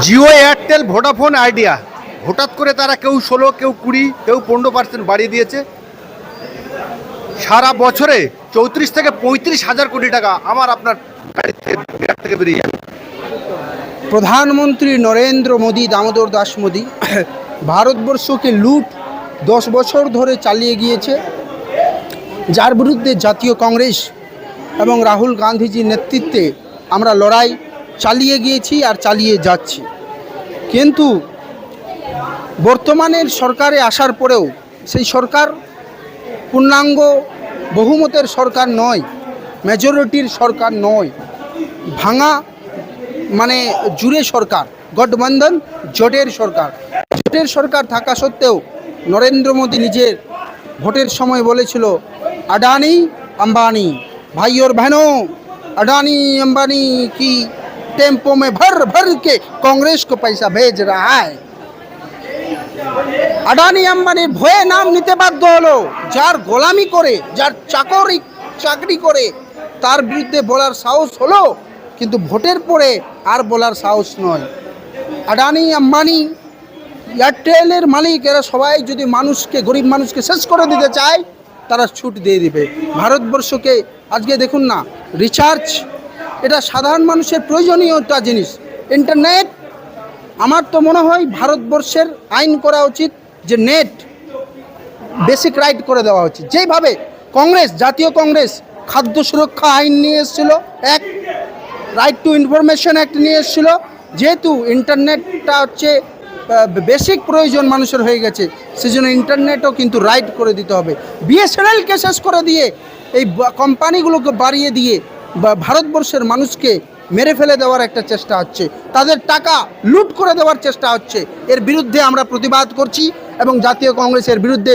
Jio Airtel Vodafone idea. হঠাৎ করে তারা কেউ ষোলো, কেউ কুড়ি, কেউ পনেরো পার্সেন্ট বাড়িয়ে দিয়েছে। সারা বছরে চৌত্রিশ থেকে পঁয়ত্রিশ হাজার কোটি টাকা আমার আপনার থেকে বেরিয়ে যাবে প্রধানমন্ত্রী নরেন্দ্র মোদী, দামোদর দাস মোদী ভারতবর্ষকে লুট দশ বছর ধরে চালিয়ে গিয়েছে। যার বিরুদ্ধে জাতীয় কংগ্রেস এবং রাহুল গান্ধীজির নেতৃত্বে আমরা লড়াই চালিয়ে গিয়েছি আর চালিয়ে যাচ্ছি। কিন্তু বর্তমানের সরকারে আসার পরেও সেই সরকার পূর্ণাঙ্গ বহুমতের সরকার নয় মেজরিটির সরকার নয়, ভাঙা মানে জুড়ে সরকার, গঠবন্ধন জোটের সরকার। জোটের সরকার থাকা সত্ত্বেও নরেন্দ্র মোদী নিজের ভোটের সময় বলেছিল, আডানি, আম্বানি, ভাই ওর আডানি, আম্বানি কি टेम्पो में भर भर के कांग्रेस को पैसा भेज रहा है আডানি আম্বানির ভয়ে নাম নিতে বাধ্য হলো যার গোলামি করে যার চাকরি চাকরি করে তার বিরুদ্ধে বলার সাহস হলো কিন্তু ভোটের পরে আর বলার সাহস নয় আডানি আম্বানি এয়ারটেলের মালিক এরা সবাই যদি মানুষকে গরিব মানুষকে শেষ করে দিতে চায় তারা ছুট দিয়ে দিবে ভারতবর্ষকে আজকে দেখুন না রিচার্জ এটা সাধারণ মানুষের প্রয়োজনীয় একটা জিনিস। ইন্টারনেট আমার তো মনে হয় ভারতবর্ষের আইন করা উচিত যে নেট বেসিক রাইট করে দেওয়া উচিত। যেইভাবে কংগ্রেস, জাতীয় কংগ্রেস খাদ্য সুরক্ষা আইন নিয়ে এসেছিল, এক রাইট টু ইনফরমেশন অ্যাক্ট নিয়ে এসেছিল, যেহেতু ইন্টারনেটটা হচ্ছে বেসিক প্রয়োজন মানুষের হয়ে গেছে, সেজন্য ইন্টারনেটও কিন্তু রাইট করে দিতে হবে। বিএসএনএলকে শেষ করে দিয়ে এই কোম্পানিগুলোকে বাড়িয়ে দিয়ে ভারতবর্ষের মানুষকে মেরে ফেলে দেওয়ার একটা চেষ্টা হচ্ছে, তাদের টাকা লুট করে দেওয়ার চেষ্টা হচ্ছে, এর বিরুদ্ধে আমরা প্রতিবাদ করছি এবং জাতীয় কংগ্রেসের বিরুদ্ধে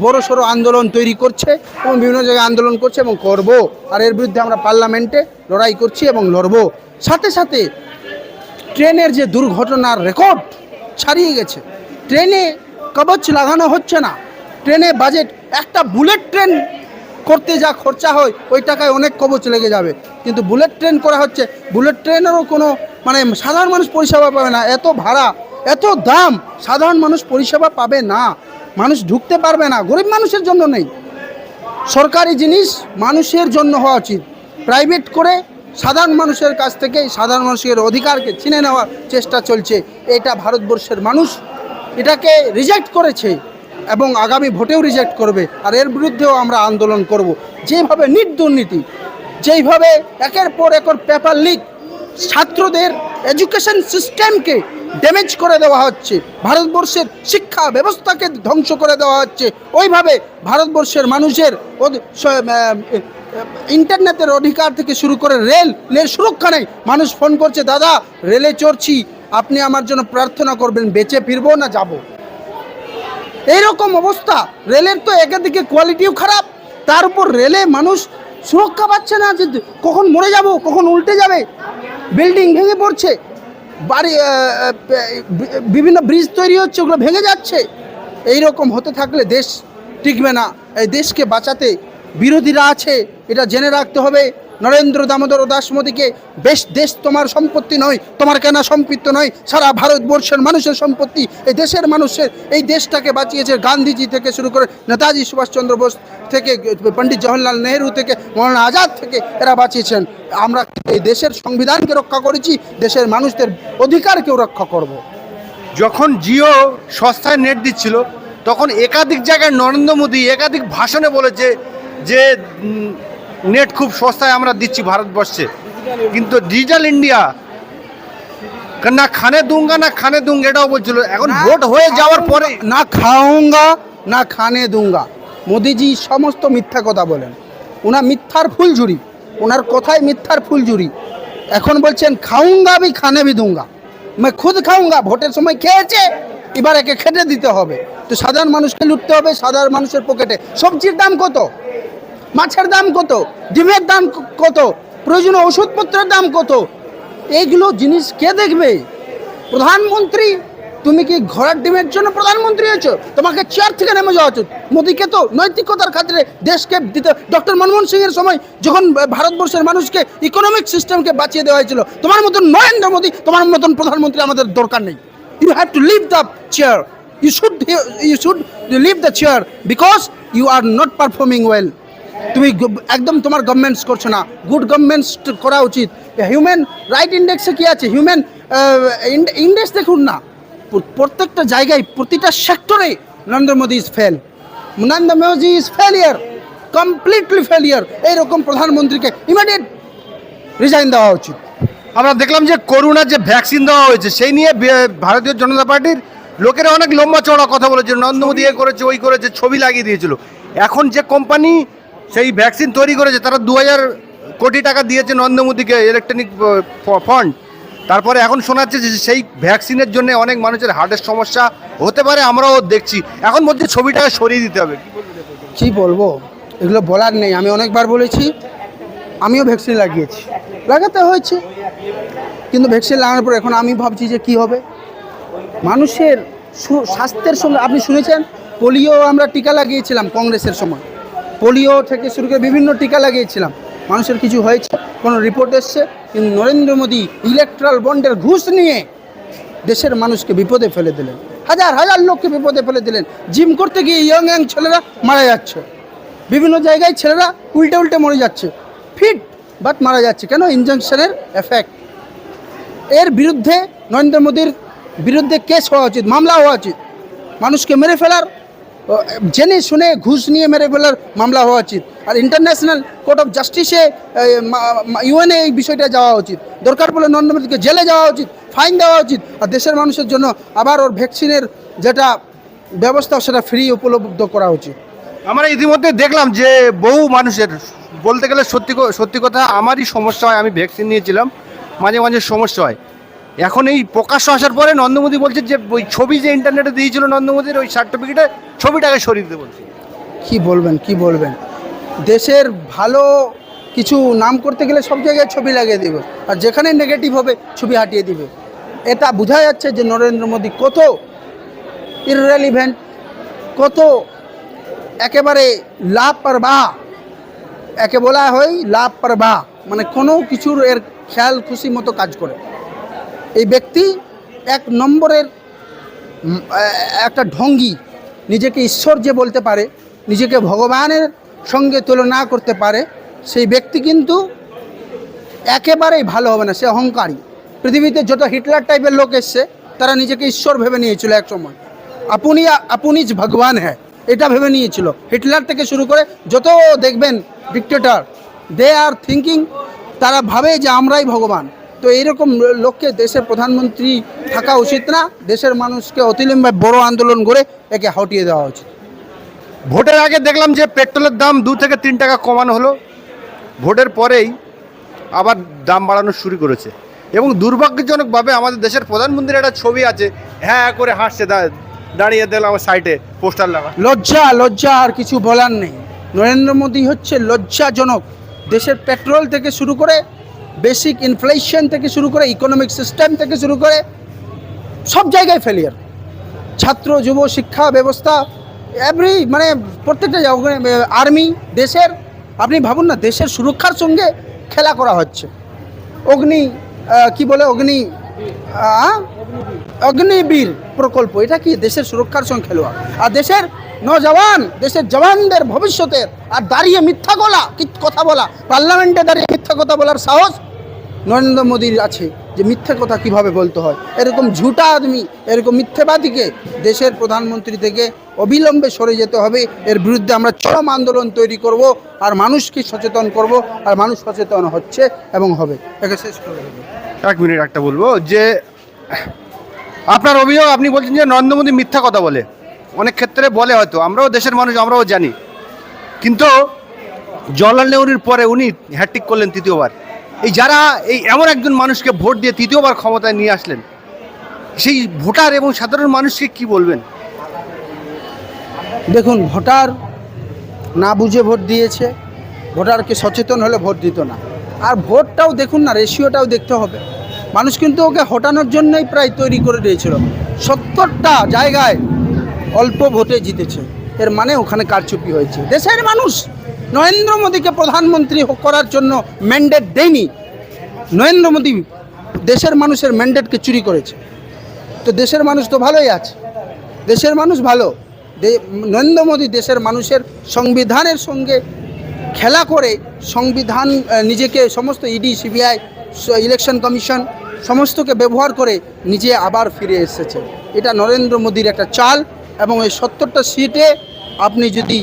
বড় সড়ো আন্দোলন তৈরি করছে এবং বিভিন্ন জায়গায় আন্দোলন করছে এবং করব। আর এর বিরুদ্ধে আমরা পার্লামেন্টে লড়াই করছি এবং লড়ব। সাথে সাথে ট্রেনের যে দুর্ঘটনার রেকর্ড ছাড়িয়ে গেছে। ট্রেনে কবচ লাগানো হচ্ছে না। ট্রেনে বাজেট একটা বুলেট ট্রেন করতে যা খরচা হয়, ওই টাকায় অনেক কবচ লেগে যাবে। কিন্তু বুলেট ট্রেন করা হচ্ছে, বুলেট ট্রেনেরও কোনো মানে সাধারণ মানুষ পরিষেবা পাবে না। এত ভাড়া, এত দাম, সাধারণ মানুষ পরিষেবা পাবে না। মানুষ ঢুকতে পারবে না, গরিব মানুষের জন্য নেই। সরকারি জিনিস মানুষের জন্য হওয়া উচিত। প্রাইভেট করে সাধারণ মানুষের কাছ থেকে, সাধারণ মানুষের অধিকারকে ছিনে নেওয়ার চেষ্টা চলছে। এটা ভারতবর্ষের মানুষ এটাকে রিজেক্ট করেছে। এবং আগামী ভোটেও রিজেক্ট করবে আর এর বিরুদ্ধেও আমরা আন্দোলন করব। যেভাবে নিট দুর্নীতি, যেইভাবে একের পর একর পেপার লিক ছাত্রদের এডুকেশন সিস্টেমকে ড্যামেজ করে দেওয়া হচ্ছে, ভারতবর্ষের শিক্ষা ব্যবস্থাকে ধ্বংস করে দেওয়া হচ্ছে, ওইভাবে ভারতবর্ষের মানুষের ইন্টারনেটের অধিকার থেকে শুরু করে রেল রেল সুরক্ষা নেই। মানুষ ফোন করছে, দাদা, রেলে চড়ছি, আপনি আমার জন্য প্রার্থনা করবেন, বেঁচে ফিরবো না যাব? এইরকম অবস্থা। রেলের তো একেদিকে কোয়ালিটিও খারাপ, তার উপর রেলে মানুষ সুরক্ষা পাচ্ছে না যে কখন মরে যাব, কখন উল্টে যাবে। বিল্ডিং ভেঙে পড়ছে, বাড়ি বিভিন্ন ব্রিজ তৈরি হচ্ছে, ওগুলো ভেঙে যাচ্ছে। এই রকম হতে থাকলে দেশ টিকবে না। এই দেশকে বাঁচাতে বিরোধীরা আছে, এটা জেনে রাখতে হবে। নরেন্দ্র দামোদর দাস মোদীকে বেশ দেশ তোমার সম্পত্তি নয়, তোমার কেনা সম্পৃক্ত নয়, সারা ভারতবর্ষের মানুষের সম্পত্তি, এই দেশের মানুষের, এই দেশটাকে বাঁচিয়েছে গান্ধীজি থেকে শুরু করে নেতাজি সুভাষচন্দ্র বোস থেকে, পণ্ডিত জওহরলাল নেহরু থেকে, মৌলানা আজাদ থেকে এরা বাঁচিয়েছেন আমরা এই দেশের সংবিধানকে রক্ষা করেছি, দেশের মানুষদের অধিকারকেও রক্ষা করব। যখন জিও সস্তায় নেট দিচ্ছিল, তখন একাধিক জায়গায় নরেন্দ্র মোদী একাধিক ভাষণে বলেছে যে নেট খুব সস্তায় আমরা দিচ্ছি ভারতবর্ষে। কিন্তু ডিজিটাল ইন্ডিয়া না খানে দুঙ্গা না খানে দুঙ্গা এটাও বলছিল। এখন ভোট হয়ে যাওয়ার পরে না খাওঙ্গা না খানে দুঙ্গা। মোদিজি সমস্ত মিথ্যা কথা বলেন। ওনার মিথ্যার ফুলঝুরি ওনার কথায় মিথ্যার ফুলঝুরি এখন বলছেন খাউঙ্গা বি খানে বি দুঙ্গা। मैं খুদ খাউঙ্গা ভোটের সময় খেয়েছে এবার একে খেটে দিতে হবে। তো সাধারণ মানুষকে লুটতে হবে সাধারণ মানুষের পকেটে সবজির দাম কত? মাছের দাম কত? ডিমের দাম কত? প্রয়োজনীয় ওষুধপত্রের দাম কত? এইগুলো জিনিস কে দেখবে? প্রধানমন্ত্রী? তুমি কি ঘোড়ার ডিমের জন্য প্রধানমন্ত্রী হয়েছো? তোমাকে চেয়ার থেকে নেমে যাওয়া উচিত। মোদীকে তো নৈতিকতার খাতিরে দেশকে দিতে ডক্টর মনমোহন সিং এর সময় যখন ভারতবর্ষের মানুষকে ইকোনমিক সিস্টেমকে বাঁচিয়ে দেওয়া হয়েছিল, তোমার মতন নরেন্দ্র মোদী, তোমার মতন প্রধানমন্ত্রী আমাদের দরকার নেই। You have to leave the chair you should you should leave the chair because you are not performing well তুমি একদম তোমার গভর্নমেন্টস করছ না। গুড গভর্নমেন্টস করা উচিত। হিউম্যান রাইট ইন্ডেক্সে কি আছে? হিউম্যান ইন্ডেক্স দেখুন না। প্রত্যেকটা জায়গায়, প্রতিটা সেক্টরে Narendra Modi is fail Narendra Modi is failure completely failure এইরকম প্রধানমন্ত্রীকে ইমিডিয়েট রিজাইন দেওয়া উচিত। আমরা দেখলাম যে করোনার যে ভ্যাকসিন দেওয়া হয়েছে, সেই নিয়ে ভারতীয় জনতা পার্টির লোকেরা অনেক লম্বা চড়া কথা বলেছে। নরেন্দ্র মোদী এ করেছে, ওই করেছে, ছবি লাগিয়ে দিয়েছিল। এখন যে কোম্পানি সেই ভ্যাকসিন তৈরি করেছে, তারা দু হাজার কোটি টাকা দিয়েছে নরেন্দ্র ইলেকট্রনিক ফান্ড তারপরে এখন শোনা যাচ্ছে যে সেই ভ্যাকসিনের জন্য অনেক মানুষের হার্টের সমস্যা হতে পারে, আমরাও দেখছি। এখন বলছে ছবিটাকে সরিয়ে দিতে হবে। কি বলব? এগুলো বলার নেই। আমি অনেকবার বলেছি, আমিও ভ্যাকসিন লাগিয়েছি। লাগাতে হয়েছে। কিন্তু ভ্যাকসিন লাগানোর পর এখন আমি ভাবছি যে কি হবে? মানুষের স্বাস্থ্যের সঙ্গে, আপনি শুনেছেন? পোলিও আমরা টিকা লাগিয়েছিলাম কংগ্রেসের সময়। পোলিও থেকে শুরু করে বিভিন্ন টিকা লাগিয়েছিলাম। মানুষের কিছু হয়েছে, কোনো রিপোর্ট এসছে, কিন্তু নরেন্দ্র মোদী ইলেকট্রাল বন্ডের ঘুষ নিয়ে দেশের মানুষকে বিপদে ফেলে দিলেন। হাজার হাজার লোককে বিপদে ফেলে দিলেন। জিম করতে গিয়ে ইয়ং ইয়াং ছেলেরা মারা যাচ্ছে। বিভিন্ন জায়গায় ছেলেরা উল্টে উল্টে মরে যাচ্ছে। ফিট বাট মারা যাচ্ছে। কেন? ইনজাংশনের এফেক্ট এর বিরুদ্ধে নরেন্দ্র মোদীর বিরুদ্ধে কেস হওয়া উচিত, মামলা হওয়া উচিত। মানুষকে মেরে ফেলার জেনে শুনে ঘুষ নিয়ে মেরে ফেলার মামলা হওয়া উচিত। আর ইন্টারন্যাশনাল কোর্ট অফ জাস্টিসে ইউএনএ এই বিষয়টা যাওয়া উচিত। দরকার পড়লে নরেন্দ্র জেলে যাওয়া উচিত, ফাইন দেওয়া উচিত। আর দেশের মানুষের জন্য আবার ওর ভ্যাকসিনের যেটা ব্যবস্থা, সেটা ফ্রি উপলব্ধ করা উচিত। আমরা ইতিমধ্যে দেখলাম যে বহু মানুষের, বলতে গেলে সত্যি সত্যি কথা, আমারই সমস্যা হয়, আমি ভ্যাকসিন নিয়েছিলাম, মাঝে মাঝে সমস্যা হয়। এখন এই প্রকাশ্য আসার পরে নরেন্দ্র মোদী বলছে যে, ওই ছবি যে ইন্টারনেটে দিয়েছিল নরেন্দ্র মোদীর ওই সার্টিফিকেটে ছবিটাকে সরিয়ে দিতে বলছে। কি বলবেন কি বলবেন? দেশের ভালো কিছু নাম করতে গেলে সব জায়গায় ছবি লাগিয়ে দেবে। আর যেখানে নেগেটিভ হবে, ছবি হাটিয়ে দিবে। এটা বোঝা যাচ্ছে যে নরেন্দ্র মোদী কত ইররেলিভেন্ট কত একেবারে লাপরবাহ একে বলা হয় লাপরবাহ মানে কোনো কিছুর এর খেয়াল, খুশি মতো কাজ করে। এই ব্যক্তি এক নম্বরের একটা ঢঙ্গি। নিজেকে ঈশ্বর যে বলতে পারে, নিজেকে ভগবানের সঙ্গে তুলনা করতে পারে, সেই ব্যক্তি কিন্তু একেবারেই ভালো হবে না, সে অহংকারী। পৃথিবীতে যত হিটলার টাইপের লোক এসছে, তারা নিজেকে ঈশ্বর ভেবে নিয়েছিল এক সময়। আপনি আপনি ভগবান হ্যাঁ এটা ভেবে নিয়েছিল। হিটলার থেকে শুরু করে যত দেখবেন ডিক্টেটর দে আর থিঙ্কিং তারা ভাবে যে আমরাই ভগবান। তো এইরকম লোককে দেশের প্রধানমন্ত্রী থাকা উচিত না দেশের মানুষকে অতিলম্বে বড় আন্দোলন করে একে হটিয়ে দেওয়া উচিত। ভোটের আগে দেখলাম যে পেট্রোলের দাম দু থেকে তিন টাকা কমানো হলো। ভোটের পরেই আবার দাম বাড়ানো শুরু করেছে। এবং দুর্ভাগ্যজনকভাবে আমাদের দেশের প্রধানমন্ত্রীর একটা ছবি আছে হ্যাঁ করে হাসছে দাঁড়িয়ে দিলাম আমার সাইটে পোস্টার লাগা। লজ্জা লজ্জা আর কিছু বলার নেই। নরেন্দ্র মোদী হচ্ছে লজ্জাজনক। দেশের পেট্রোল থেকে শুরু করে বেসিক ইনফ্লেশন থেকে শুরু করে ইকোনমিক সিস্টেম থেকে শুরু করে সব জায়গায় ফেলিয়ার ছাত্র, যুব, শিক্ষা, ব্যবস্থা এভরি মানে প্রত্যেকটা আর্মি দেশের, আপনি ভাবুন না, দেশের সুরক্ষার সঙ্গে খেলা করা হচ্ছে। অগ্নি কি বলে অগ্নি অগ্নিবীর প্রকল্প, এটা কি দেশের সুরক্ষার সঙ্গে খেলোয়াড় আর দেশের নজওয়ান, দেশের জওয়ানদের ভবিষ্যতের, আর দাঁড়িয়ে মিথ্যা বলা কথা বলা? পার্লামেন্টে দাঁড়িয়ে মিথ্যা কথা বলার সাহস নরেন্দ্র মোদীর আছে যে মিথ্যে কথা কীভাবে বলতে হয়? এরকম ঝুটা আদমি, এরকম মিথ্যেবাদীকে দেশের প্রধানমন্ত্রী থেকে অবিলম্বে সরে যেতে হবে। এর বিরুদ্ধে আমরা চরম আন্দোলন তৈরি করব আর মানুষকে সচেতন করব আর মানুষ সচেতন হচ্ছে এবং হবে। একে শেষ করে এক মিনিট একটা বলব যে, আপনার অভিযোগ, আপনি বলছেন যে নরেন্দ্র মোদী মিথ্যা কথা বলে। অনেক ক্ষেত্রে বলে হয়তো, আমরাও দেশের মানুষ, আমরাও জানি। কিন্তু জওয়াহরলাল নেহরুর পরে উনি হ্যাট্রিক করলেন তৃতীয়বার। এই যারা এই এমন একজন মানুষকে ভোট দিয়ে তৃতীয়বার ক্ষমতায় নিয়ে আসলেন, সেই ভোটার এবং সাধারণ মানুষকে কি বলবেন? দেখুন, ভোটার না বুঝে ভোট দিয়েছে, ভোটারকে সচেতন হলে ভোট দিত না। আর ভোটটাও দেখুন না রেশিওটাও দেখতে হবে। মানুষ কিন্তু ওকে হটানোর জন্যই প্রায় তৈরি করে দিয়েছিল। সত্তরটা জায়গায় অল্প ভোটে জিতেছে। এর মানে ওখানে কারচুপি হয়েছে। দেশের মানুষ নরেন্দ্র মোদীকে প্রধানমন্ত্রী করার জন্য ম্যান্ডেট দেয়নি। নরেন্দ্র মোদী দেশের মানুষের ম্যান্ডেটকে চুরি করেছে। তো দেশের মানুষ তো ভালোই আছে। দেশের মানুষ ভালো। নরেন্দ্র মোদী দেশের মানুষের সংবিধানের সঙ্গে খেলা করে সংবিধান নিজেকে সমস্ত ইডি সিবিআই ইলেকশন কমিশন সমস্তকে ব্যবহার করে নিজে আবার ফিরে এসেছে এটা নরেন্দ্র মোদীর একটা চাল এবং এই সত্তরটা সিটে আপনি যদি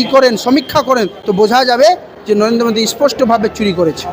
ই করেন সমীক্ষা করেন তো বোঝা যাবে যে নরেন্দ্র মোদী স্পষ্টভাবে চুরি করেছে।